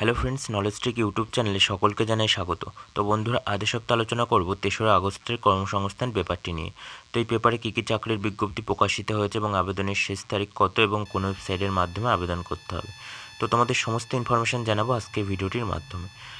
Hello friends knowledge tech YouTube চ্যানেলে সকলকে জানাই স্বাগত। তো বন্ধুরা, আজ সপ্তাহ আলোচনা করব তেসরা আগস্টের কর্মসংস্থান পেপারটি নিয়ে। তো এই পেপারে কী কী চাকরির বিজ্ঞপ্তি প্রকাশিত হয়েছে এবং আবেদনের শেষ তারিখ কত এবং কোন ওয়েবসাইটের মাধ্যমে আবেদন করতে হবে। তো তোমাদের সমস্ত ইনফরমেশান জানাব আজকে ভিডিওটির মাধ্যমে।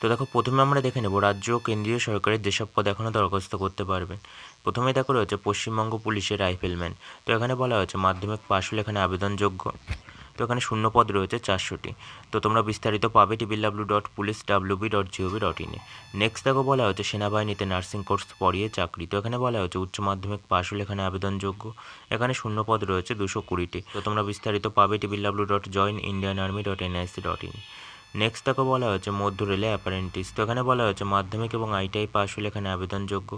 তো দেখো, প্রথমে আমরা দেখে নেব রাজ্য ও কেন্দ্রীয় সরকারের যেসব পদ এখনও দরখাস্ত করতে পারবেন প্রথমে দেখো রয়েছে পশ্চিমবঙ্গ পুলিশের রাইফেলম্যান। তো এখানে বলা হয়েছে মাধ্যমিক পাশ হলে এখানে আবেদনযোগ্য। তো এখানে শূন্য পদ রয়েছে, চারশোটি। তো তোমরা বিস্তারিত পাবে triple W dot police WB dot gov dot ইনে নেক্সট দেখো বলা হচ্ছে সেনাবাহিনীতে নার্সিং কোর্স পড়িয়ে চাকরি। তো এখানে বলা হচ্ছে উচ্চ মাধ্যমিক পাশ হলে এখানে আবেদনযোগ্য। এখানে শূন্য পদ রয়েছে, দুশো কুড়িটি। তো তোমরা বিস্তারিত পাবে triple W dot join Indian army dot NIC dot in next তাকে বলা হয়েছে মধ্য রেলে অ্যাপারেন্টিস তো এখানে বলা হয়েছে মাধ্যমিক এবং আইটিআই পাশ হলে এখানে আবেদনযোগ্য।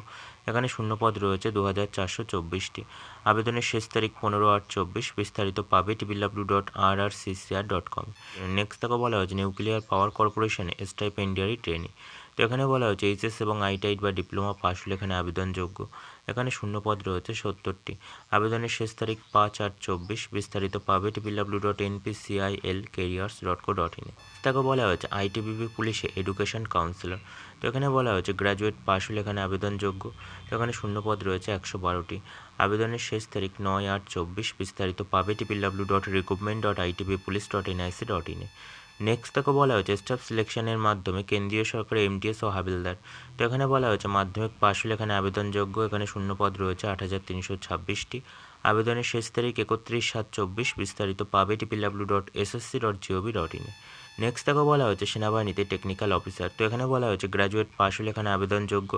এখানে শূন্যপদ রয়েছে দু হাজার চারশো চব্বিশটি। আবেদনের শেষ তারিখ পনেরো আট চব্বিশ। বিস্তারিত পাবে triple W dot R R CCR dot com next তাকে বলা হয়েছে নিউক্লিয়ার পাওয়ার কর্পোরেশনে স্টাইপেন্ডিয়ারি ট্রেনিং তো এখানে বলা হয়েছে এইচএস এবং আইটিআই বা ডিপ্লোমা পাশ হলে এখানে আবেদনযোগ্য। এখানে শূন্যপদ রয়েছে সত্তরটি। আবেদনের শেষ তারিখ পাঁচ আট চব্বিশ। বিস্তারিত পাবে triple W dot NPCIL careers dot co dot ইনে তাকে বলা হয়েছে আইটিবিপি পুলিশে এডুকেশন কাউন্সিলর। তো এখানে বলা হয়েছে গ্র্যাজুয়েট পাশ হলে এখানে আবেদনযোগ্য। তো এখানে শূন্যপদ রয়েছে একশো বারোটি। আবেদনের শেষ তারিখ নয় আট চব্বিশ। বিস্তারিত পাবে triple W dot recruitment dot ITB police dot NIC dot ইনে নেক্সট তাকে বলা হয়েছে স্টাফ সিলেকশনের মাধ্যমে কেন্দ্রীয় সরকারের এমটিএস ও হাবিলদার। তো এখানে বলা হয়েছে, মাধ্যমিক পাশ হলে এখানে আবেদনযোগ্য, এখানে শূন্য পদ রয়েছে, আট হাজার তিনশো ছাব্বিশটি। আবেদনের শেষ তারিখ একত্রিশ সাত চব্বিশ, বিস্তারিত পাবে triple W dot SSC dot gov dot ইনে নেক্সট তাকে বলা হয়েছে, সেনাবাহিনীতে টেকনিক্যাল অফিসার তো এখানে বলা হয়েছে গ্র্যাজুয়েট পাশ হলে এখানে আবেদনযোগ্য।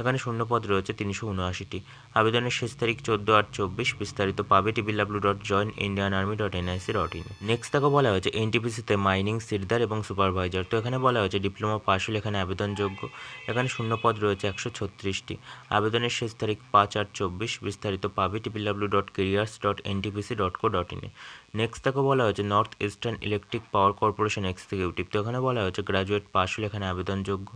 এখানে শূন্যপদ রয়েছে তিনশো উনআশিটি। আবেদনের শেষ তারিখ চোদ্দ আট চব্বিশ। বিস্তারিত পাবে triple W dot join Indian army dot NIC dot in next তাকে বলা হয়েছে এনটিপিসিতে মাইনিং সিরদার এবং সুপারভাইজার তো এখানে বলা হয়েছে ডিপ্লোমা পাশ হলে এখানে আবেদনযোগ্য। এখানে শূন্যপদ রয়েছে একশো ছত্রিশটি। আবেদনের শেষ তারিখ পাঁচ আট চব্বিশ। বিস্তারিত পাবে triple W dot careers dot NTPC dot co dot ইনে নেক্সট তাকে বলা হয়েছে north eastern electric power corporation executive তো এখানে বলা হয়েছে গ্র্যাজুয়েট পাশ হলে এখানে আবেদনযোগ্য।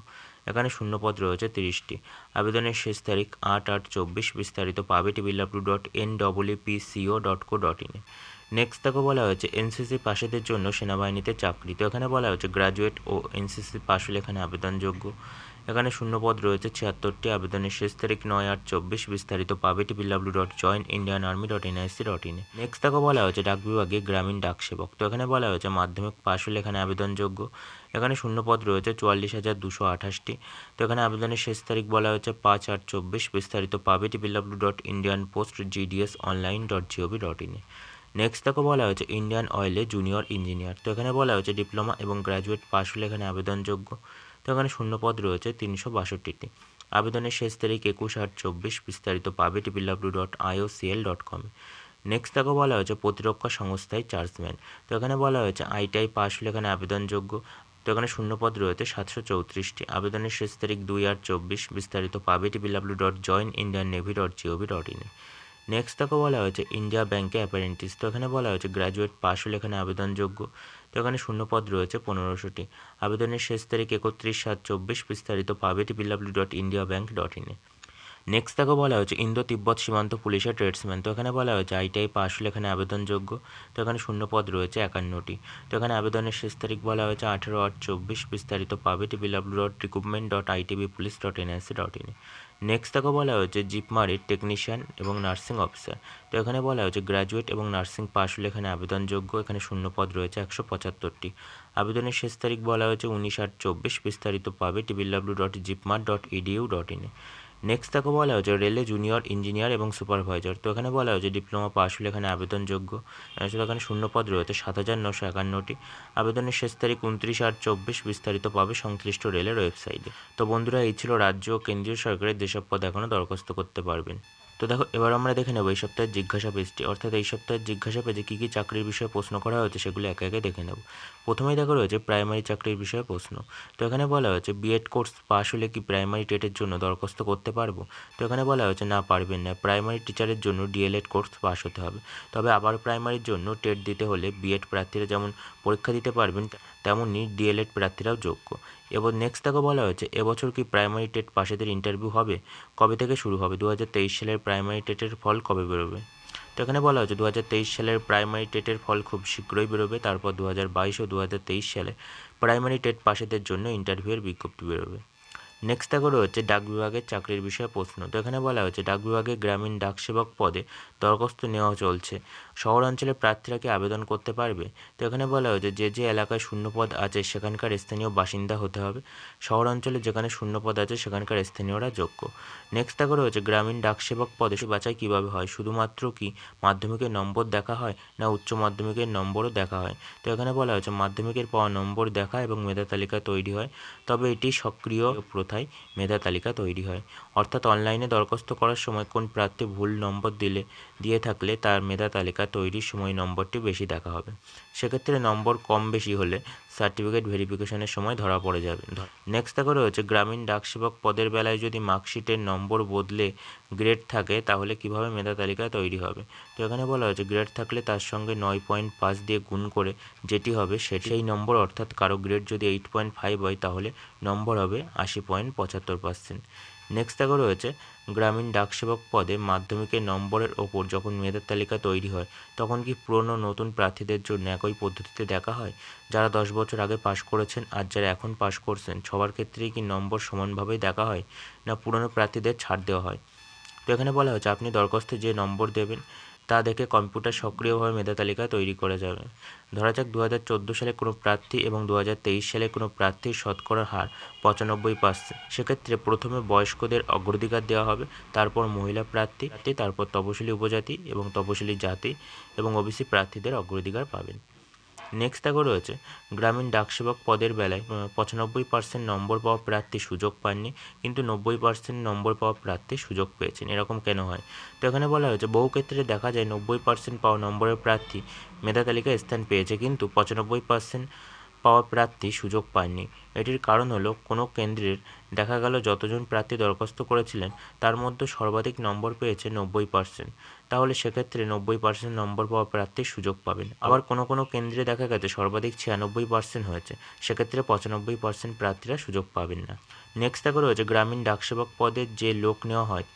এখানে শূন্যপদ রয়েছে তিরিশটি। আবেদনের শেষ তারিখ আট আট চব্বিশ বিস্তারিত পাবে triple W dot N W P CO dot co dot ইনে নেক্সট তাকে বলা হয়েছে এনসিসি পাশেদের জন্য সেনাবাহিনীতে চাকরি। তো এখানে বলা হয়েছে গ্র্যাজুয়েট ও এনসিসি পাশ হলে এখানে আবেদনযোগ্য। এখানে শূন্যপদ রয়েছে, ছিয়াত্তরটি। আবেদনের শেষ তারিখ নয় আট চব্বিশ। বিস্তারিত পাবে triple W dot join Indian army dot NIC dot ইনে নেক্সট তাকে বলা হয়েছে, ডাক বিভাগে গ্রামীণ ডাক সেবক। তো এখানে বলা হয়েছে, মাধ্যমিক পাশ হলে এখানে আবেদনযোগ্য। এখানে শূন্যপদ রয়েছে, চুয়াল্লিশ হাজার দুশো আঠাশটি। তো এখানে আবেদনের শেষ তারিখ বলা হয়েছে, পাঁচ আট চব্বিশ। বিস্তারিত পাবে triple W dot Indian post GDS online dot gov dot ইনে নেক্সট তাকে বলা হয়েছে, ইন্ডিয়ান অয়েলে জুনিয়র ইঞ্জিনিয়ার। তো এখানে বলা হয়েছে, ডিপ্লোমা এবং গ্র্যাজুয়েট পাশ হলে এখানে আবেদনযোগ্য। তো এখানে শূন্যপদ রয়েছে তিনশো বাষট্টিটি। আবেদনের শেষ তারিখ একুশ আট চব্বিশ, বিস্তারিত পাবে triple W dot IOCL dot কমে নেক্সট তাকে বলা হয়েছে প্রতিরক্ষা সংস্থায় চার্জম্যান। তো এখানে বলা হয়েছে আইটিআই পাশ হলে এখানে আবেদনযোগ্য। তো এখানে শূন্যপদ রয়েছে সাতশো চৌত্রিশটি। আবেদনের শেষ তারিখ দুই আট চব্বিশ, বিস্তারিত পাবে triple W dot join Indian navy dot gov dot ইনে নেক্সট তাকে বলা হয়েছে ইন্ডিয়া ব্যাংকে অ্যাপারেন্টিস তো এখানে বলা হয়েছে গ্র্যাজুয়েট পাশ হলে এখানে আবেদনযোগ্য। তো এখানে শূন্যপদ রয়েছে পনেরোশোটি। আবেদনের শেষ তারিখ একত্রিশ সাত চব্বিশ বিস্তারিত পাবে triple W dot India bank dot ইনে নেক্সট তাকে বলা হয়েছে ইন্দো তিব্বত সীমান্ত পুলিশের ট্রেডসম্যান তো এখানে বলা হয়েছে আইটিআই পাশ হলে এখানে আবেদনযোগ্য। তো এখানে শূন্যপদ রয়েছে, একান্নটি। তো এখানে আবেদনের শেষ তারিখ বলা হয়েছে আঠেরো আট চব্বিশ। বিস্তারিত পাবে triple W dot recruitment dot ITB police dot NIC dot ইনে নেক্সট তাকে বলা হয়েছে জিপমারির টেকনিশিয়ান এবং নার্সিং অফিসার তো এখানে বলা হয়েছে গ্র্যাজুয়েট এবং নার্সিং পাশ হলে এখানে আবেদনযোগ্য। এখানে শূন্যপদ রয়েছে, একশো পঁচাত্তরটি। আবেদনের শেষ তারিখ বলা হয়েছে উনিশ আট চব্বিশ। বিস্তারিত পাবে triple W dot JIPMER dot EDU dot ইনে নেক্সট তাকে বলা হয়েছে রেলে জুনিয়র ইঞ্জিনিয়ার এবং সুপারভাইজার তো এখানে বলা হয়েছে ডিপ্লোমা পাস হলে এখানে আবেদনযোগ্য। এখানে শূন্যপদ রয়েছে, সাত হাজার নশো একান্নটি। আবেদনের শেষ তারিখ উনত্রিশ আট চব্বিশ বিস্তারিত পাবে সংশ্লিষ্ট রেলের ওয়েবসাইটে তো বন্ধুরা, এই ছিল রাজ্য ও কেন্দ্রীয় সরকারের যেসব পদ এখনও দরখাস্ত করতে পারবেন। তো দেখো, এবার আমরা দেখে নেব এই সপ্তাহের জিজ্ঞাসা পেজটি। অর্থাৎ এই সপ্তাহের জিজ্ঞাসা পেজে কী কী চাকরির বিষয়ে প্রশ্ন করা হয়েছে সেগুলো একে একে দেখে নেব। প্রথমেই দেখো রয়েছে প্রাইমারি চাকরির বিষয়ে প্রশ্ন। তো এখানে বলা হয়েছে বিএড কোর্স পাশ হলে কি প্রাইমারি টেটের জন্য দরখাস্ত করতে পারব? তো এখানে বলা হয়েছে, না, পারবেন না। প্রাইমারি টিচারের জন্য ডিএলএড কোর্স পাশ হতে হবে। তবে আবার প্রাইমারির জন্য টেট দিতে হলে বিএড প্রার্থীরা যেমন পরীক্ষা দিতে পারবেন তেমনই ডিএলএড প্রার্থীরাও যোগ্য। এবার নেক্সট দেখো বলা হয়েছে, এবছর কি প্রাইমারি টেট পাশেদের ইন্টারভিউ হবে? কবে থেকে শুরু হবে? দু হাজার তেইশ সালের প্রাইমারি টেটের ফল কবে বেরোবে? তো এখানে বলা হয়েছে দু হাজার তেইশ সালের প্রাইমারি টেটের ফল খুব শীঘ্রই বেরোবে, তারপর দু হাজার বাইশ ও দু হাজার তেইশ সালে প্রাইমারি টেট পাশেদের জন্য ইন্টারভিউয়ের বিজ্ঞপ্তি বেরোবে। নেক্সট দেখো রয়েছে ডাক বিভাগের চাকরির বিষয়ে প্রশ্ন। তো এখানে বলা হয়েছে, ডাক বিভাগে গ্রামীণ ডাকসেবক পদে দরখাস্ত নেওয়া চলছে। শহর অঞ্চলের প্রার্থীরা কি আবেদন করতে পারবে? তো এখানে বলা হয়েছে, যে যে এলাকায় শূন্যপদ আছে সেখানকার স্থানীয় বাসিন্দা হতে হবে। শহর অঞ্চলে যেখানে শূন্যপদ আছে সেখানকার স্থানীয়রা যোগ্য। নেক্সট দেখো রয়েছে, গ্রামীণ ডাকসেবক পদে বাছাই কীভাবে হয়? শুধুমাত্র কি মাধ্যমিকের নম্বর দেখা হয়, না উচ্চ মাধ্যমিকের নম্বরও দেখা হয়? তো এখানে বলা হয়েছে, মাধ্যমিকের পাওয়া নম্বর দেখা এবং মেধা তালিকা তৈরি হয়, তবে এটি সক্রিয় প্রথায় মেধা তালিকা তৈরি হয়। অর্থাৎ অনলাইনে দরখাস্ত করার সময় কোন প্রার্থী ভুল নম্বর দিলে, দিয়ে থাকলে তার মেধা তালিকা তৈরির সময় নম্বরটি বেশি দেখা হবে। সেক্ষেত্রে নম্বর কম বেশি হলে সার্টিফিকেট ভেরিফিকেশনের সময় ধরা পড়ে যাবে। নেক্সট দেখো রয়েছে, গ্রামীণ ডাকসেবক পদের বেলায় যদি মার্কশিটের নম্বর বদলে গ্রেড থাকে, তাহলে কীভাবে মেধা তালিকা তৈরি হবে? তো এখানে বলা হয়েছে গ্রেড থাকলে তার সঙ্গে নয় পয়েন্ট পাঁচ দিয়ে গুণ করে যেটি হবে সেটি সেই নম্বর অর্থাৎ কারও গ্রেড যদি এইট পয়েন্ট ফাইভ হয়, তাহলে নম্বর হবে আশি পয়েন্ট পঁচাত্তর পার্সেন্ট নেক্সট দেখো রয়েছে, গ্রামীণ ডাকসেবক পদে মাধ্যমিকের নম্বরের ওপর যখন মেয়েদের তালিকা তৈরি হয়, তখন কি পুরনো নতুন প্রার্থীদের জন্য একই পদ্ধতিতে দেখা হয়? যারা দশ বছর আগে পাশ করেছেন আর যারা এখন পাশ করছেন, সবার ক্ষেত্রেই কি নম্বর সমানভাবেই দেখা হয়, না পুরনো প্রার্থীদের ছাড় দেওয়া হয়? তো এখানে বলা হয়েছে, আপনি দরখাস্তে যে নম্বর দেবেন তা দেখে কম্পিউটার সক্রিয়ভাবে মেধা তালিকা তৈরি করে যাবে। ধরা যাক দু হাজার চোদ্দ সালে কোনো প্রার্থী এবং দু হাজার তেইশ সালে কোনো প্রার্থীর শতকরা হার পঁচানব্বই পার্সেন্ট সেক্ষেত্রে প্রথমে বয়স্কদের অগ্রাধিকার দেওয়া হবে, তারপর মহিলা প্রার্থী, তারপর তপশিলি উপজাতি এবং তপশিলি জাতি এবং ওবিসি প্রার্থীদের অগ্রাধিকার পাবেন। নেক্সট দেখো রয়েছে। গ্রামীণ ডাকসেবক পদের বেলায় পঁচানব্বই পার্সেন্ট নম্বর পাওয়া প্রার্থী সুযোগ পাননি, কিন্তু নব্বই পার্সেন্ট নম্বর পাওয়া প্রার্থী সুযোগ পেয়েছেন। এরকম কেন হয়? তো এখানে বলা হয়েছে, বহু ক্ষেত্রে দেখা যায় নব্বই পার্সেন্ট পাওয়া নম্বরের প্রার্থী মেধা তালিকায় স্থান পেয়েছে, কিন্তু পঁচানব্বই পার্সেন্ট পাওয়া প্রার্থী সুযোগ পায়নি এটির কারণ হলো, কোনো কেন্দ্রের দেখা গেল যতজন প্রার্থী দরখাস্ত করেছিলেন, তার মধ্যে সর্বাধিক নম্বর পেয়েছে নব্বই পার্সেন্ট তাহলে সেক্ষেত্রে নব্বই পার্সেন্ট নম্বর পাওয়া প্রার্থী সুযোগ পাবেন। আবার কোনো কোনো কেন্দ্রে দেখা গেছে সর্বাধিক ছিয়ানব্বই পার্সেন্ট হয়েছে, সেক্ষেত্রে পঁচানব্বই পার্সেন্ট প্রার্থীরা সুযোগ পাবেন না। নেক্সট দেখা রয়েছে, গ্রামীণ ডাকসেবক পদের যে লোক নেওয়া হয়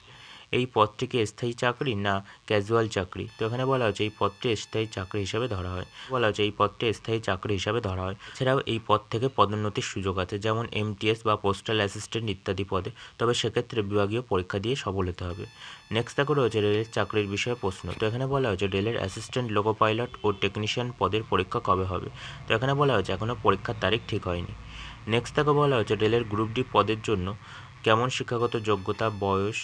এই পদটি কি স্থায়ী চাকরি না ক্যাজুয়াল চাকরি? তো এখানে বলা হচ্ছে এই পদটি স্থায়ী চাকরি হিসাবে ধরা হয়। বলা হচ্ছে এই পদটি স্থায়ী চাকরি হিসাবে ধরা হয়। এছাড়াও এই পদ থেকে পদোন্নতির সুযোগ আছে, যেমন এমটিএস বা পোস্টাল অ্যাসিস্ট্যান্ট ইত্যাদি পদে। তবে সেক্ষেত্রে বিভাগীয় পরীক্ষা দিয়ে সফল হতে হবে। নেক্সট দেখো রয়েছে রেলের চাকরির বিষয়ে প্রশ্ন। তো এখানে বলা হয়েছে রেলের অ্যাসিস্ট্যান্ট লোকো পাইলট ও টেকনিশিয়ান পদের পরীক্ষা কবে হবে? তো এখানে বলা হয়েছে এখনও পরীক্ষার তারিখ ঠিক হয়নি। নেক্সট দেখো বলা হয়েছে রেলের গ্রুপ ডি পদের জন্য কেমন শিক্ষাগত যোগ্যতা, বয়স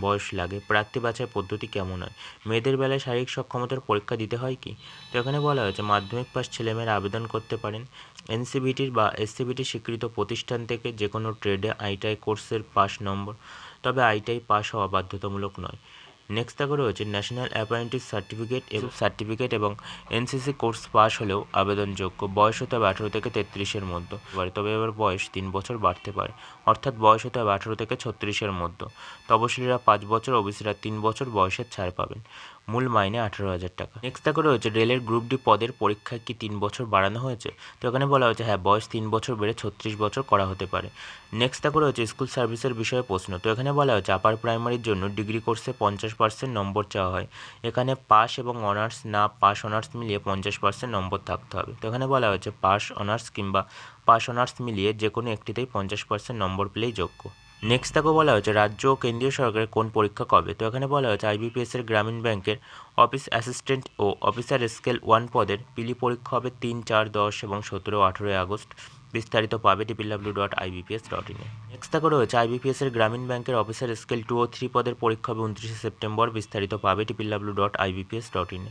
বয়স লাগে, প্রার্থী বাছাই পদ্ধতি কেমন হয়? মেয়েদের বেলায় শারীরিক সক্ষমতার পরীক্ষা দিতে হয় কি? তো এখানে বলা হয়েছে, মাধ্যমিক পাস ছেলেমেয়েরা আবেদন করতে পারেন। এনসিবিটির বা এসসিবিটির স্বীকৃত প্রতিষ্ঠান থেকে যে কোনো ট্রেডে আইটিআই কোর্সের পাশ নম্বর। তবে আইটিআই পাস হওয়া বাধ্যতামূলক নয়। নেক্সট দেখো রয়েছে ন্যাশনাল অ্যাপ্রেন্টিস সার্টিফিকেট এবং সার্টিফিকেট এবং এনসিসি কোর্স পাস হলেও আবেদনযোগ্য। বয়স হতে হবে আঠেরো থেকে তেত্রিশের মধ্যে। পারে তবে এবার বয়স তিন বছর বাড়তে পারে। অর্থাৎ বয়স হতে হবে আঠেরো থেকে ছত্রিশের মধ্যে। তপশিলীরা পাঁচ বছর, ওবিসিরা তিন বছর বয়সের ছাড় পাবেন। মূল মাইনে আঠেরো হাজার টাকা। নেক্সট দেখো রয়েছে, রেলের গ্রুপ ডি পদের পরীক্ষা কি তিন বছর বাড়ানো হয়েছে? তো এখানে বলা হয়েছে হ্যাঁ বয়স তিন বছর বেড়ে ছত্রিশ বছর করা হতে পারে। নেক্সট দেখো রয়েছে স্কুল সার্ভিসের বিষয়ে প্রশ্ন। তো এখানে বলা হয়েছে আপার প্রাইমারির জন্য ডিগ্রি কোর্সে পঞ্চাশ পার্সেন্ট নম্বর চাওয়া হয়। এখানে পাস এবং অনার্স না পাস অনার্স মিলিয়ে পঞ্চাশ পার্সেন্ট নম্বর থাকতে হবে। তো এখানে বলা হয়েছে পাস অনার্স কিংবা পাস অনার্স মিলিয়ে যে কোনো একটিতেই পঞ্চাশ পার্সেন্ট নম্বর পেলেই যোগ্য। নেক্সট তাকে বলা হয়েছে, রাজ্য ও কেন্দ্রীয় সরকারের কোন পরীক্ষা কবে? তো এখানে বলা হয়েছে আইবিপিএসের গ্রামীণ ব্যাংকের অফিস অ্যাসিস্ট্যান্ট ও অফিসার স্কেল ওয়ান পদের পিলি পরীক্ষা হবে তিন, চার, দশ এবং সতেরো, আঠেরোই আগস্ট। বিস্তারিত পাবে triple W dot IBPS dot ইনে নেক্সট থাকে রয়েছে আইবিপিএসের গ্রামীণ ব্যাংকের অফিসার স্কেল টু ও থ্রি পদের পরীক্ষা হবে উনত্রিশে সেপ্টেম্বর। বিস্তারিত পাবে triple W dot IBPS dot ইনে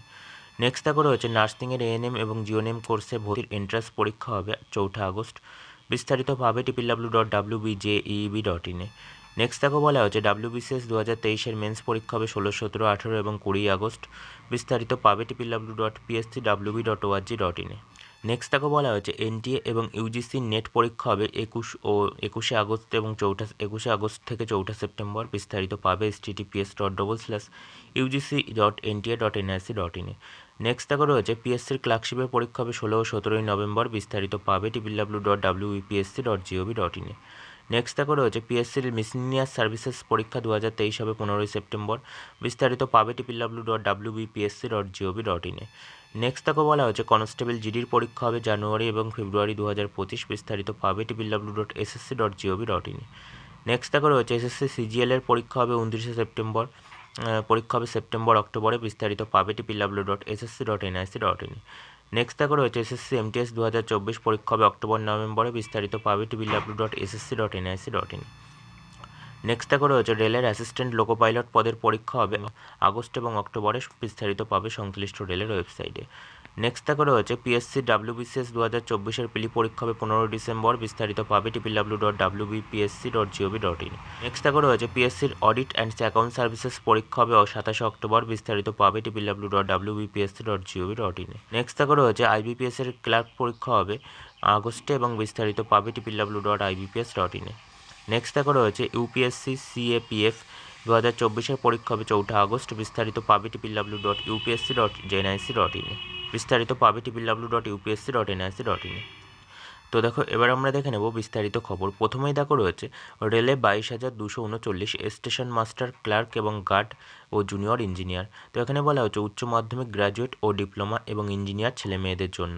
নেক্সট থাকে রয়েছে নার্সিংয়ের এএনএম এবং জিওএনএম কোর্সে ভর্তির এন্ট্রান্স পরীক্ষা হবে চৌঠা আগস্ট। বিস্তারিত পাবে triple W dot W B J EB dot ইনে নেক্সট দেখো বলা হচ্ছে ডাব্লিউবিসিএস দু হাজার তেইশের মেন্স পরীক্ষা হবে ষোলো, সতেরো, আঠেরো এবং কুড়ি আগস্ট। বিস্তারিত পাবে triple W dot PSC WB dot org dot ইনে নেক্সট দেখো বলা হয়েছে এনটিএ এবং ইউজিসি নেট পরীক্ষা হবে একুশ ও একুশে আগস্ট এবং চৌঠা, একুশে আগস্ট থেকে চৌঠা সেপ্টেম্বর। বিস্তারিত পাবে https dot double slash UGC dot NTA dot NIC dot ইনে নেক্সট দেখো রয়েছে পিএসসির ক্লার্কশিপের পরীক্ষা হবে ষোলো ও সতেরোই নভেম্বর, বিস্তারিত পাবে triple W dot WEPSC dot gov dot ইনে নেক্সট দেখো রয়েছে পিএসসির মিসলিনিয়াস সার্ভিসেস পরীক্ষা দু হাজার তেইশ হবে পনেরোই সেপ্টেম্বর, বিস্তারিত পাবে triple W dot WBPSC dot gov dot ইনে নেক্সট দেখো বলা হচ্ছে কনস্টেবল জিডির পরীক্ষা হবে জানুয়ারি এবং ফেব্রুয়ারি দু হাজার পঁচিশ, বিস্তারিত পাবে triple W dot SSC dot gov dot ইনে নেক্সট দেখো রয়েছে এসএসসি সিজিএল এর পরীক্ষা হবে উনত্রিশে সেপ্টেম্বর পরীক্ষা হবে সেপ্টেম্বর, অক্টোবরে বিস্তারিত পাবে triple W dot SSC dot NIC dot in next দেখো রয়েছে এসএসসি এমটিএস দু হাজার চব্বিশ পরীক্ষা হবে অক্টোবর, নভেম্বরে বিস্তারিত পাবে triple W dot SSC dot NIC dot in next দেখো রয়েছে রেলের অ্যাসিস্ট্যান্ট লোকো পাইলট পদের পরীক্ষা হবে আগস্ট এবং অক্টোবরে বিস্তারিত পাবে সংশ্লিষ্ট রেলের ওয়েবসাইটে নেক্সট দেখো রয়েছে পিএসসি ডাব্লিউবিসিএস দু হাজার চব্বিশের পিলি পরীক্ষা হবে পনেরোই ডিসেম্বর, বিস্তারিত পাবে TPW dot WBPSC dot GOV dot in next দেখো রয়েছে পিএসসির অডিট অ্যান্ড অ্যাকাউন্ট সার্ভিসেস পরীক্ষা হবে সাতাশে অক্টোবর, বিস্তারিত পাবে triple W dot WBPSC dot gov dot in next দেখো রয়েছে আইবিপিএস এর ক্লার্ক পরীক্ষা হবে আগস্টে এবং বিস্তারিত পাবে triple W dot IBPS dot ইনে নেক্সট দেখো রয়েছে ইউপিএসসি সিএপিএফ দু হাজার চব্বিশের পরীক্ষা হবে চৌঠা আগস্ট। বিস্তারিত পাবে triple W dot UPSC dot JNIC dot in. বিস্তারিত পাবে triple W dot UPSC dot NIC dot in. তো দেখো, এবার আমরা দেখে নেব বিস্তারিত খবর। প্রথমেই দেখো রয়েছে, রেলে বাইশ হাজার দুশো উনচল্লিশ স্টেশন মাস্টার, ক্লার্ক এবং গার্ড ও জুনিয়র ইঞ্জিনিয়ার। তো এখানে বলা হচ্ছে উচ্চ মাধ্যমিক গ্র্যাজুয়েট ও ডিপ্লোমা এবং ইঞ্জিনিয়ার ছেলে মেয়েদের জন্য।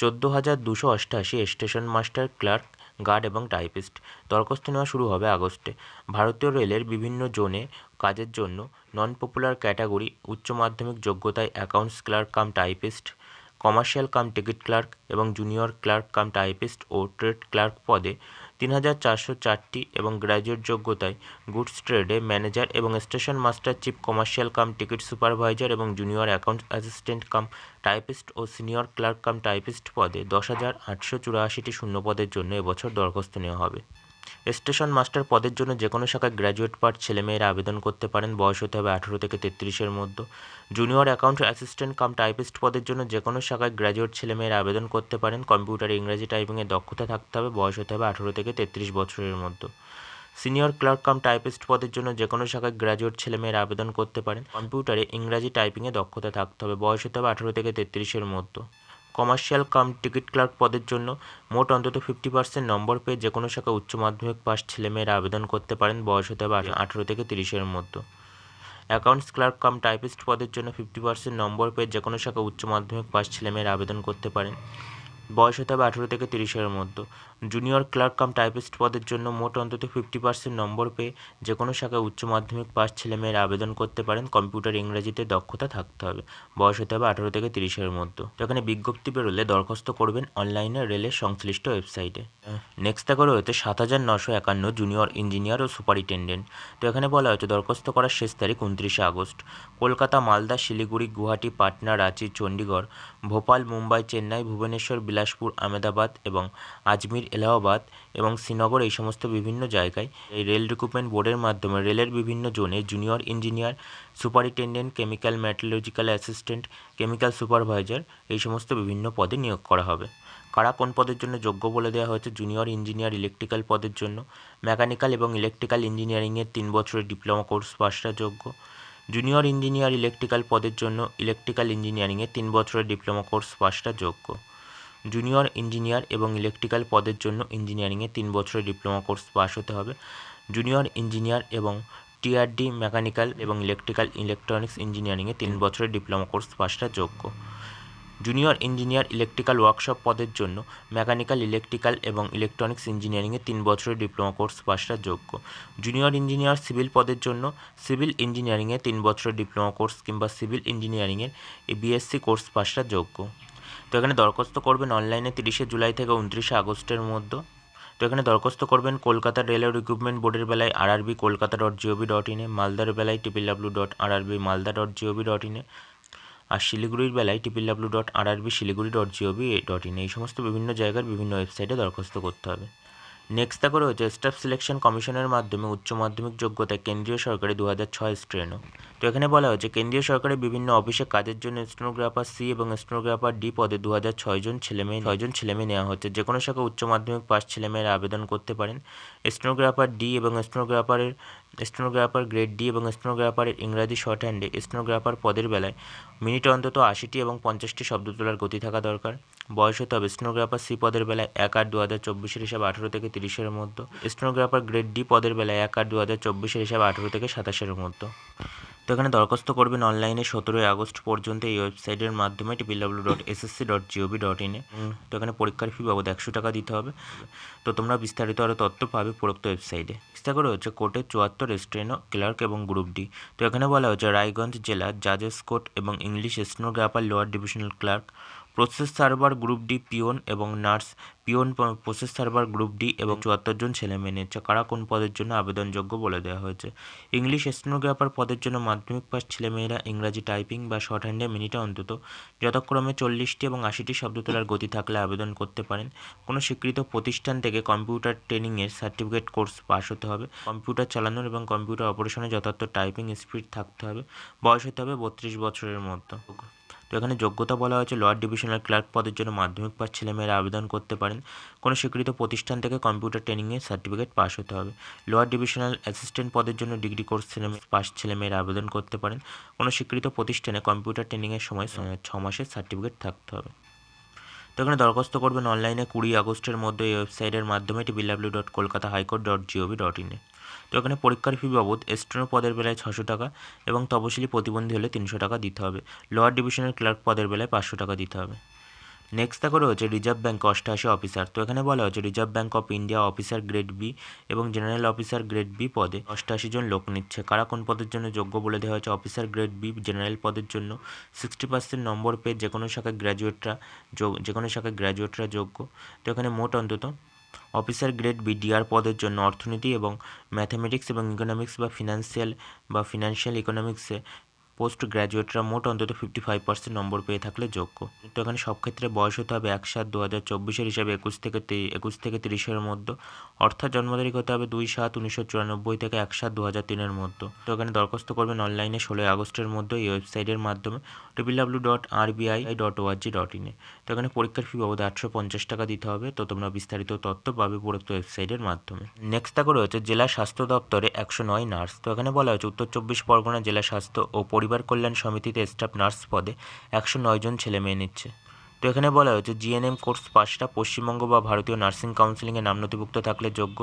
চোদ্দ হাজার দুশো অষ্টআশি স্টেশন মাস্টার, ক্লার্ক গার্ড এবং টাইপিস্ট। দরখাস্ত নেওয়া শুরু হবে আগস্টে। ভারতীয় রেলের বিভিন্ন জোনে কাজের জন্য নন পপুলার ক্যাটাগরি উচ্চ মাধ্যমিক যোগ্যতায় accounts clerk cum typist commercial cum ticket clerk এবং জুনিয়র ক্লার্ক কাম টাইপিস্ট ও ট্রেড ক্লার্ক পদে তিন হাজার চারশো চারটি এবং গ্র্যাজুয়েট যোগ্যতায় গুডস ট্রেডে ম্যানেজার এবং station master chief commercial cum ticket supervisor এবং junior account assistant cum typist ও সিনিয়র ক্লার্ক কাম টাইপিস্ট পদে দশ হাজার আটশো চুরাশিটি শূন্য পদের জন্য এবছর দরখাস্ত নেওয়া হবে। স্টেশন মাস্টার পদের জন্য যে কোনো শাখায় গ্র্যাজুয়েট পার্ট ছেলেমেয়েরা আবেদন করতে পারেন। বয়স হতে হবে আঠেরো থেকে তেত্রিশের মধ্যে। Junior account assistant cum typist পদের জন্য যে কোনো শাখায় গ্র্যাজুয়েট ছেলেমেয়েরা আবেদন করতে পারেন। কম্পিউটারে ইংরেজি টাইপিংয়ে দক্ষতা থাকতে হবে। বয়স হতে হবে আঠেরো থেকে তেত্রিশ বছরের মধ্যে। সিনিয়র ক্লার্ক কাম টাইপিস্ট পদের জন্য যে কোনো শাখায় গ্র্যাজুয়েট ছেলেমেয়েরা আবেদন করতে পারেন। কম্পিউটারে ইংরাজি টাইপিংয়ে দক্ষতা থাকতে হবে। বয়স হতে হবে আঠেরো থেকে তেত্রিশের মধ্যে। কমার্শিয়াল কাম টিকিট ক্লার্ক পদের জন্য মোট অন্তত ফিফটি পার্সেন্ট নম্বর পেয়ে যে কোনো শাখায় উচ্চ মাধ্যমিক পাস ছেলেমেয়েরা আবেদন করতে পারেন বয়স হতে হবে আঠেরো থেকে তিরিশের মধ্যে। অ্যাকাউন্টস ক্লার্ক কাম টাইপিস্ট পদের জন্য ফিফটি পার্সেন্ট নম্বর পেয়ে যে কোনো শাখা উচ্চ মাধ্যমিক পাস ছেলেমেয়েরা আবেদন করতে পারেন বয়স হতে হবে আঠেরো থেকে তিরিশের মধ্যে। জুনিয়র ক্লার্ক কাম টাইপিস্ট পদের জন্য মোট অন্তত ফিফটি পার্সেন্ট নম্বর পেয়ে যে কোনো শাখায় উচ্চ মাধ্যমিক পাস ছেলেমেয়েরা আবেদন করতে পারেন। কম্পিউটার, ইংরেজিতে দক্ষতা থাকতে হবে। বয়স হতে হবে আঠেরো থেকে তিরিশের মধ্যে। তো এখানে বিজ্ঞপ্তি বেরোলে দরখাস্ত করবেন অনলাইনে রেলের সংশ্লিষ্ট ওয়েবসাইটে। নেক্সট দেখো রয়েছে সাত হাজার নশো একান্ন জুনিয়র ইঞ্জিনিয়ার ও সুপারিনটেন্ডেন্ট। তো এখানে বলা হয়েছে, দরখাস্ত করার শেষ তারিখ উনত্রিশে আগস্ট। কলকাতা, মালদা, শিলিগুড়ি, গুয়াহাটি, পাটনা, রাঁচি, চণ্ডীগড়, ভোপাল, মুম্বাই, চেন্নাই, ভুবনেশ্বর, বিলাসপুর, আহমেদাবাদ এবং আজমির এলাহাবাদ এবং শ্রীনগর এই সমস্ত বিভিন্ন জায়গায় এই রেল রিক্রুটমেন্ট বোর্ডের মাধ্যমে রেলের বিভিন্ন জোনে junior engineer, superintendent, chemical metallurgical assistant, chemical supervisor এই সমস্ত বিভিন্ন পদে নিয়োগ করা হবে। কারা কোন পদের জন্য যোগ্য বলে দেওয়া হয়েছে? জুনিয়র ইঞ্জিনিয়ার ইলেকট্রিক্যাল পদের জন্য। মেকানিক্যাল এবং ইলেকট্রিক্যাল ইঞ্জিনিয়ারিংয়ের তিন বছরের ডিপ্লোমা কোর্স পাসটা যোগ্য। জুনিয়র ইঞ্জিনিয়ার ইলেকট্রিক্যাল পদের জন্য ইলেকট্রিক্যাল ইঞ্জিনিয়ারিংয়ে তিন বছরের ডিপ্লোমা কোর্স পাশটা যোগ্য। জুনিয়র ইঞ্জিনিয়ার এবং ইলেকট্রিক্যাল পদের জন্য ইঞ্জিনিয়ারিংয়ে তিন বছরের ডিপ্লোমা কোর্স পাস হতে হবে। জুনিয়র ইঞ্জিনিয়ার এবং টিআরডি মেকানিক্যাল এবং ইলেকট্রিক্যাল ইলেকট্রনিক্স ইঞ্জিনিয়ারিংয়ে তিন বছরের ডিপ্লোমা কোর্স পাসটা যোগ্য। জুনিয়র ইঞ্জিনিয়ার ইলেকট্রিক্যাল ওয়ার্কশপ পদের জন্য মেকানিক্যাল, ইলেকট্রিক্যাল এবং ইলেকট্রনিক্স ইঞ্জিনিয়ারিংয়ে তিন বছরের ডিপ্লোমা কোর্স পাসটা যোগ্য। জুনিয়র ইঞ্জিনিয়ার সিভিল পদের জন্য সিভিল ইঞ্জিনিয়ারিংয়ে তিন বছরের ডিপ্লোমা কোর্স কিংবা সিভিল ইঞ্জিনিয়ারিংয়ের বিএসসি কোর্স পাসটা যোগ্য। তো এখানে দরখাস্ত করবেন অনলাইনে তিরিশে জুলাই থেকে উনত্রিশে আগস্টের মধ্যে। তো এখানে দরখাস্ত করবেন কলকাতা রেলওয়ে রিক্রুটমেন্ট বোর্ডের বেলায় RRB Kolkata dot gov dot ইনে মালদার বেলায় triple W dot RRB Malda dot gov dot ইনে আর শিলিগুড়ির বেলায় triple W dot RRB Siliguri dot gov dot in এই সমস্ত বিভিন্ন জায়গার বিভিন্ন ওয়েবসাইটে দরখাস্ত করতে হবে। নেক্সট দেখো রয়েছে স্টাফ সিলেকশন কমিশনের মাধ্যমে উচ্চ মাধ্যমিক যোগ্যতা কেন্দ্রীয় সরকারি দু হাজার ছয় স্ট্রেনো তো এখানে বলা হয়েছে, কেন্দ্রীয় সরকারের বিভিন্ন অফিসে কাজের জন্য স্টেনোগ্রাফার সি এবং স্টেনোগ্রাফার ডি পদে দু হাজার ছয়জন ছেলেমেয়ে ছয়জন ছেলেমেয়ে নেওয়া হচ্ছে। যে কোনো শাখা উচ্চ মাধ্যমিক পাস ছেলেমেয়েরা আবেদন করতে পারেন। স্টেনোগ্রাফার ডি এবং স্টেনোগ্রাফারের স্টেনোগ্রাফার গ্রেড ডি এবং স্টেনোগ্রাফারের ইংরাজি শর্ট হ্যান্ডে স্টেনোগ্রাফার পদের বেলায় মিনিটে অন্তত আশিটি এবং পঞ্চাশটি শব্দ তোলার গতি থাকা দরকার। বয়স হতে হবে। স্টেনোগ্রাফার সি পদের বেলায় এক আট দু হাজার চব্বিশের হিসাব আঠেরো থেকে তিরিশের মধ্যে। স্টেনোগ্রাফার গ্রেড ডি পদের বেলায় এক আট দু হাজার চব্বিশের হিসাব আঠেরো থেকে সাতাশের মধ্যে। তো এখানে দরখাস্ত করবেন অনলাইনে সতেরোই আগস্ট পর্যন্ত এই ওয়েবসাইটের মাধ্যমে triple W dot SSC dot gov dot ইনে তো এখানে পরীক্ষার ফি বাবদ একশো টাকা দিতে হবে। তো তোমরা বিস্তারিত আরও তথ্য পাবে উপরোক্ত ওয়েবসাইটে চেষ্টা করে হচ্ছে কোর্টের চুয়াত্তর স্ট্রেনো ক্লার্ক এবং গ্রুপ ডি তো এখানে বলা হচ্ছে রায়গঞ্জ জেলা জাজেস কোর্ট এবং English stenographer lower divisional clerk process server group D peon এবং nurse. Peon process server group D এবং চুয়াত্তর জন ছেলে মেয়ে নিচ্ছে। কারা কোন পদের জন্য আবেদনযোগ্য বলে দেওয়া হয়েছে? ইংলিশ স্টেনোগ্রাফার পদের জন্য মাধ্যমিক পাস ছেলেমেয়েরা ইংরাজি টাইপিং বা শর্ট হ্যান্ডে মিনিটে অন্তত যথাক্রমে চল্লিশটি এবং আশিটি শব্দ তোলার গতি থাকলে আবেদন করতে পারেন। কোনো স্বীকৃত প্রতিষ্ঠান থেকে কম্পিউটার ট্রেনিংয়ের সার্টিফিকেট কোর্স পাস হতে হবে। কম্পিউটার চালানোর এবং কম্পিউটার অপারেশনে যথার্থ টাইপিং স্পিড থাকতে হবে। বয়স হতে হবে বত্রিশ বছরের মধ্যে তো এখানে যোগ্যতা বলা হয়েছে লোয়ার ডিভিশনাল ক্লার্ক পদের জন্য মাধ্যমিক পাস ছেলেমেয়েরা আবেদন করতে পারেন। কোনো স্বীকৃত প্রতিষ্ঠান থেকে কম্পিউটার ট্রেনিংয়ে সার্টিফিকেট পাস হতে হবে। লোয়ার ডিভিশনাল অ্যাসিস্ট্যান্ট পদের জন্য ডিগ্রি কোর্স ছেলে পাস ছেলেমেয়েরা আবেদন করতে পারেন। কোনো স্বীকৃত প্রতিষ্ঠানে কম্পিউটার ট্রেনিংয়ের সময় ছ মাসের সার্টিফিকেট থাকতে হবে। তো এখানে দরখাস্ত করবেন অনলাইনে কুড়ি আগস্টের মধ্যে এই ওয়েবসাইটের মাধ্যমে triple W dot Kolkata high court dot gov dot ইনে তো এখানে পরীক্ষার ফি বাবদ এস্টেনো পদের বেলায় ছশো টাকা এবং তপশিলি প্রতিবন্ধী হলে তিনশো টাকা দিতে হবে। লোয়ার ডিভিশনের ক্লার্ক পদের বেলায় পাঁচশো টাকা দিতে হবে। নেক্সট দেখো রয়েছে রিজার্ভ ব্যাঙ্ক অষ্টআশি অফিসার তো এখানে বলা হচ্ছে reserve bank of India officer grade B এবং জেনারেল অফিসার গ্রেড বি পদে অষ্টআশি জন লোক নিচ্ছে। কারা কোন পদের জন্য যোগ্য বলে দেওয়া হয়েছে? অফিসার গ্রেড বি জেনারেল পদের জন্য সিক্সটি পার্সেন্ট নম্বর পেয়ে যে কোনো শাখায় গ্র্যাজুয়েটরা যোগ যে কোনো শাখায় গ্র্যাজুয়েটরা যোগ্য। তো এখানে মোট অন্তত অফিসার গ্রেড বি ডিআর পদের জন্য অর্থনীতি এবং ম্যাথামেটিক্স এবং ইকোনমিক্স বা ফিনান্সিয়াল বা ফিনান্সিয়াল ইকোনমিক্সে পোস্ট গ্র্যাজুয়েটরা মোট অন্তত ফিফটি ফাইভ পার্সেন্ট নম্বর পেয়ে থাকলে যোগ্য। তো এখানে সব ক্ষেত্রে বয়স হতে হবে এক সাত দু হাজার চব্বিশের হিসাবে একুশ থেকে একুশ থেকে তিরিশের মধ্যে। অর্থাৎ জন্ম তারিখ হতে হবে দুই সাত উনিশশো চুরানব্বই থেকে এক সাত দু হাজার তিনের মধ্যে। তো এখানে দরখাস্ত করবেন অনলাইনে ষোলোই আগস্টের মধ্যে এই ওয়েবসাইটের মাধ্যমে W dot RBI dot org dot ইনে তো এখানে পরীক্ষার ফি বাবদ আটশো পঞ্চাশ টাকা দিতে হবে। তো তোমরা বিস্তারিত তথ্য পাবে উপরোক্ত ওয়েবসাইটের মাধ্যমে। নেক্সট তাকে রয়েছে জেলা স্বাস্থ্য দপ্তরে একশো নয় নার্স। তো এখানে বলা হয়েছে, উত্তর চব্বিশ পরগনা জেলা স্বাস্থ্য ও পরিবার কল্যাণ সমিতিতে স্টাফ নার্স পদে একশো নয় জন ছেলে মেয়ে নিচ্ছে। তো এখানে বলা হয়েছে জিএনএম কোর্স পাশটা পশ্চিমবঙ্গ বা ভারতীয় নার্সিং কাউন্সিলিংয়ে নাম নথিভুক্ত থাকলে যোগ্য।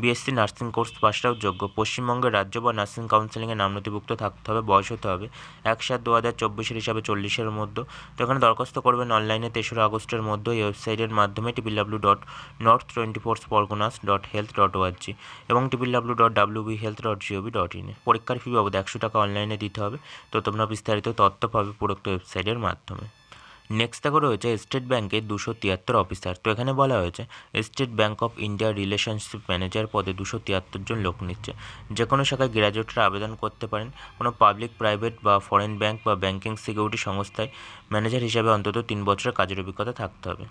বিএসসি নার্সিং কোর্স পাশটাও যোগ্য। পশ্চিমবঙ্গের রাজ্য বা নার্সিং কাউন্সিলিংয়ে নাম নথিভুক্ত থাকতে হবে, বয়স হতে হবে এক সাত দু হাজার চব্বিশের হিসাবে চল্লিশের মধ্যে। তো এখানে দরখাস্ত করবেন অনলাইনে তেসরা আগস্টের মধ্যে। এই ওয়েবসাইটের মাধ্যমে triple W dot north twenty four Parganas dot health dot org এবং triple W dot WB health dot gov dot ইনে পরীক্ষার ফি বাবদ একশো টাকা অনলাইনে দিতে হবে। তো তোমরা বিস্তারিত তথ্য পাবে উপরোক্ত ওয়েবসাইটের মাধ্যমে। নেক্সট দেখো রয়েছে স্টেট ব্যাঙ্কের দুশো তিয়াত্তর অফিসার তো এখানে বলা হয়েছে State Bank of India relationship manager পদে দুশো তিয়াত্তর জন লোক নিচ্ছে। যে কোনো শাখায় গ্র্যাজুয়েটরা আবেদন করতে পারেন। কোনো পাবলিক প্রাইভেট বা ফরেন ব্যাংক বা ব্যাংকিং সিকিউরিটি সংস্থায় ম্যানেজার হিসাবে অন্তত তিন বছরের কাজের অভিজ্ঞতা থাকতে হবে।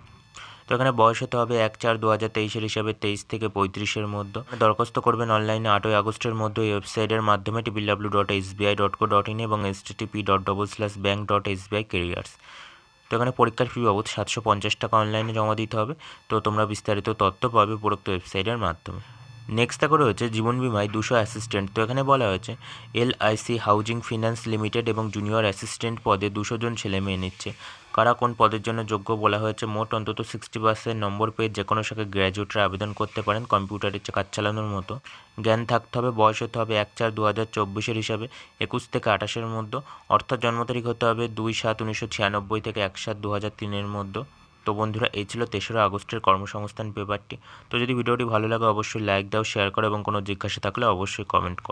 তো এখানে বয়স হতে হবে এক চার দু হাজার তেইশের হিসাবে তেইশ থেকে পঁয়ত্রিশের মধ্যে। দরখাস্ত করবেন অনলাইনে আটই আগস্টের মধ্যে এই ওয়েবসাইটের মাধ্যমে TPW dot S SBI dot co dot in এবং S TP dot double slash bank dot S SBI careers তো এখানে পরীক্ষার ফি বাবদ সাতশো পঞ্চাশ টাকা অনলাইনে জমা দিতে হবে। তো তোমরা বিস্তারিত তথ্য পাবে উপরোক্ত ওয়েবসাইটের মাধ্যমে। নেক্সট দেখো রয়েছে জীবন বিমায় দুশো অ্যাসিস্ট্যান্ট তো এখানে বলা হয়েছে এলআইসি হাউজিং ফিন্যান্স লিমিটেড এবং জুনিয়র অ্যাসিস্ট্যান্ট পদে দুশো জন ছেলে মেয়ে নিচ্ছে। কারা কোন পদের জন্য যোগ্য বলা হয়েছে? মোট অন্তত সিক্সটি পার্সেন্ট নম্বর পেয়ে যে কোনো শাখায় গ্র্যাজুয়েটরা আবেদন করতে পারেন কম্পিউটারের কাজ চালানোর মতো। জ্ঞান থাকতে হবে, বয়স হতে হবে এক চার দু হাজার চব্বিশের হিসাবে। একুশ থেকে আঠাশের মধ্যে। অর্থাৎ জন্ম তারিখ হতে হবে দুই সাত উনিশশো ছিয়ানব্বই থেকে এক সাত দু হাজার তিনের মধ্যে। তো বন্ধুরা, এই ছিল তেসরা আগস্টের কর্মসংস্থান পেপারটি তো যদি ভিডিওটি ভালো লাগে, অবশ্যই লাইক দাও শেয়ার করো এবং কোনো জিজ্ঞাসা থাকলে অবশ্যই কমেন্ট করো।